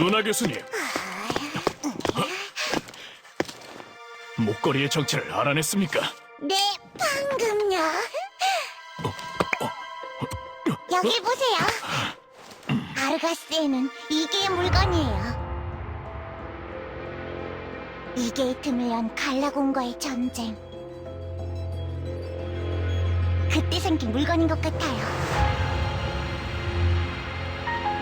루나 교수님. 목걸이의 정체를 알아냈습니까? 네, 방금요. 여기 보세요. 아르가스에는 이게 물건이에요. 이 게이트를 연 갈라곤과의 전쟁. 그때 생긴 물건인 것 같아요.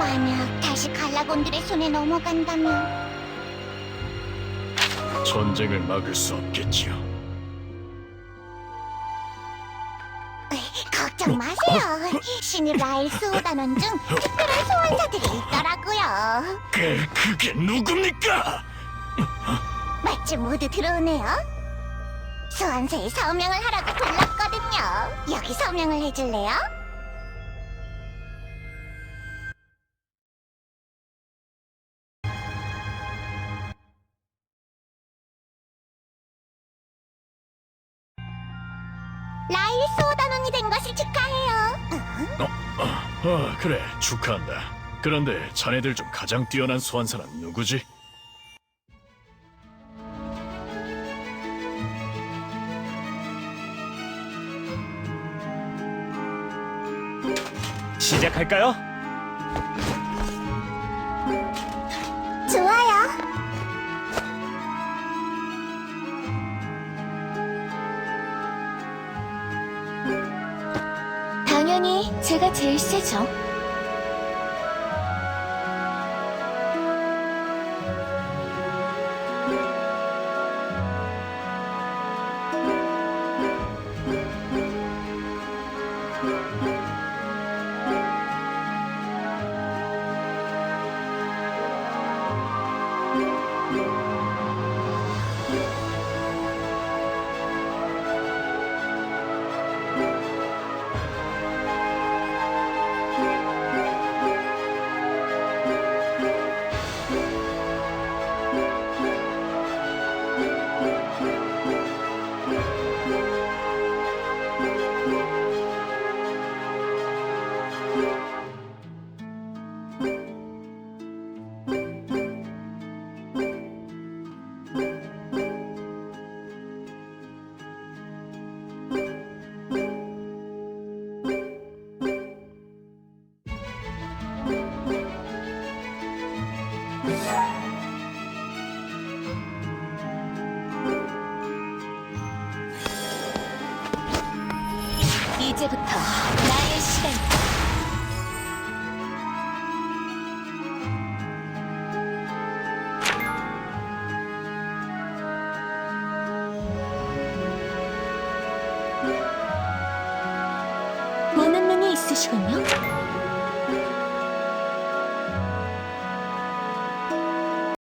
만약 다시 갈라곤들의 손에 넘어간다면 전쟁을 막을 수 없겠지요. 걱정 마세요. 신입 라일 수호단원 중 특별한 소환사들이 있더라고요. 그 그게 누굽니까? 마침 모두 들어오네요. 소환사의 서명을 하라고 불렀거든요. 여기 서명을 해줄래요? 라일 수호단 원이 된 것을 축하해요. 아 그래 축하한다. 그런데 자네들 중 가장 뛰어난 소환사는 누구지? 시작할까요? 당연히 제가 제일 세죠. 이제부터 나의 시간이다. 많은 눈이 있으시군요.